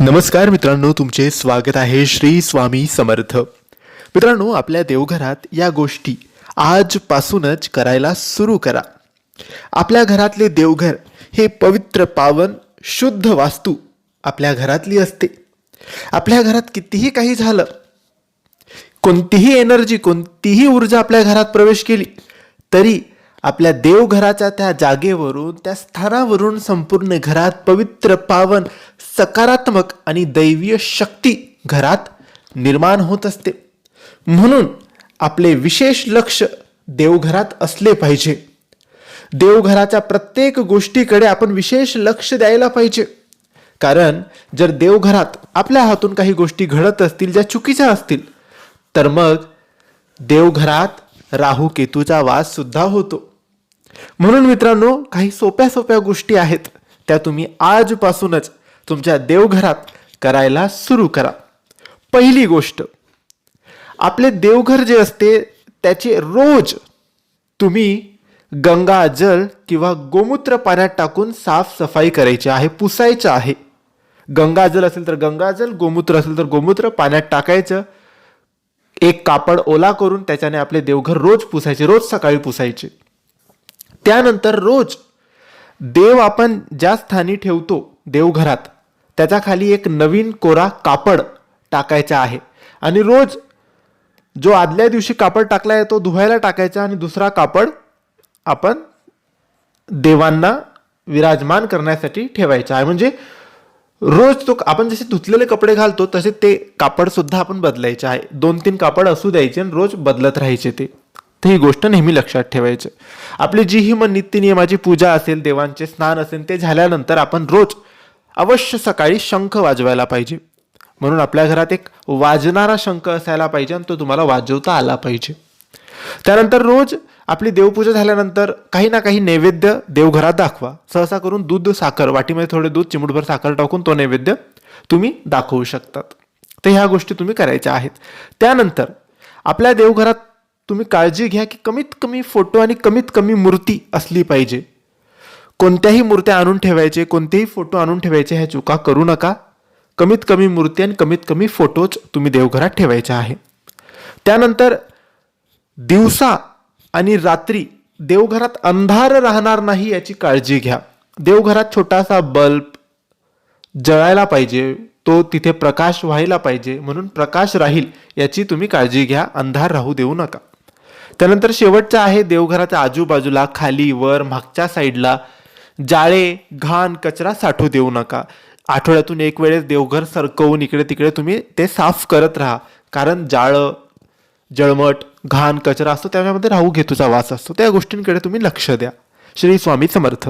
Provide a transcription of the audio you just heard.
नमस्कार मित्रांनो तुमचे स्वागत आहे श्री स्वामी समर्थ. मित्रांनो आपल्या देवघरात या गोष्टी आजपासूनच करायला सुरू करा. आपल्या घरातले देवघर हे पवित्र पावन शुद्ध वास्तू आपल्या घरातली असते. आपल्या घरात कितीही काही झालं कोणतीही एनर्जी कोणतीही ऊर्जा आपल्या घरात प्रवेश केली तरी आपल्या देवघराच्या त्या जागेवरून त्या स्थानावरून संपूर्ण घरात पवित्र पावन सकारात्मक आणि दैवीय शक्ती घरात निर्माण होत असते. म्हणून आपले विशेष लक्ष देवघरात असले पाहिजे. देवघराच्या प्रत्येक गोष्टीकडे आपण विशेष लक्ष द्यायला पाहिजे. कारण जर देवघरात आपल्या हातून काही गोष्टी घडत असतील ज्या चुकीच्या असतील तर मग देवघरात राहू केतूचा वास सुद्धा होतो. म्हणून मित्रांनो काही सोप्या सोप्या गोष्टी आहेत. त्या तुम्ही आजपासूनच तुमच्या देवघरात करायला सुरू करा. पहिली गोष्ट आपले देवघर जे असते त्याचे रोज तुम्ही गंगा जल किंवा गोमूत्र पाण्यात टाकून साफसफाई करायची आहे पुसायचं आहे. गंगाजल असेल तर गंगाजल गोमूत्र असेल तर गोमूत्र पाण्यात टाकायचं. एक कापड ओला करून त्याच्याने आपले देवघर रोज पुसायचे रोज सकाळी पुसायचे. त्यानंतर रोज देव आपण ज्या स्थानी ठेवतो देवघरात त्याच्याखाली एक नवीन कोरा कापड टाकायचा आहे. आणि रोज जो आदल्या दिवशी कापड टाकला आहे तो धुवायला टाकायचा आणि दुसरा कापड आपण देवांना विराजमान करण्यासाठी ठेवायचा आहे. म्हणजे रोज तो आपण जसे धुतलेले कपडे घालतो तसे ते कापड सुद्धा आपण बदलायचे आहे. दोन तीन कापड असू द्यायचे आणि रोज बदलत राहायचे ते. तर ही गोष्ट नेहमी लक्षात ठेवायची. आपली जी ही मन नित्यनियमाची पूजा असेल देवांचे स्नान असेल ते झाल्यानंतर आपण रोज अवश्य सकाळी शंख वाजवायला पाहिजे. म्हणून आपल्या घरात एक वाजणारा शंख असायला पाहिजे आणि तो तुम्हाला वाजवता आला पाहिजे. त्यानंतर रोज आपली देवपूजा झाल्यानंतर काही ना काही नैवेद्य देवघरात दाखवा. सहसा करून दूध साखर वाटीमध्ये थोडे दूध चिमूटभर साखर टाकून तो नैवेद्य तुम्ही दाखवू शकतात. तर ह्या गोष्टी तुम्ही करायच्या आहेत. त्यानंतर आपल्या देवघरात तुम्ही काळजी घ्या की कमीत कमी फोटो आणि कमीत कमी मूर्ती असली पाहिजे. कोणत्याही मूर्त्या आणून ठेवायचे कोणतेही फोटो आणून ठेवायचे ह्या चुका करू नका. कमीत कमी मूर्ती आणि कमीत कमी फोटोज तुम्ही देवघरात ठेवायचे आहे. त्यानंतर दिवसा आणि रात्री देवघरात अंधार राहणार नाही याची काळजी घ्या. देवघरात छोटासा बल्ब जळायला पाहिजे तो तिथे प्रकाश व्हायला पाहिजे म्हणून प्रकाश राहील याची तुम्ही काळजी घ्या अंधार राहू देऊ नका. त्यानंतर शेवटचं आहे देवघराच्या आजूबाजूला खाली वर मागच्या साईडला. जाळे घाण कचरा साठू देऊ नका. आठवड्यातून एक वेळेस देवघर सरकवून इकडे तिकडे तुम्ही ते साफ करत राहा. कारण जाळं जळमट घाण कचरा असतो त्याच्यामध्ये राहू घेतूचा वास असतो. त्या गोष्टींकडे तुम्ही लक्ष द्या. श्री स्वामी समर्थ.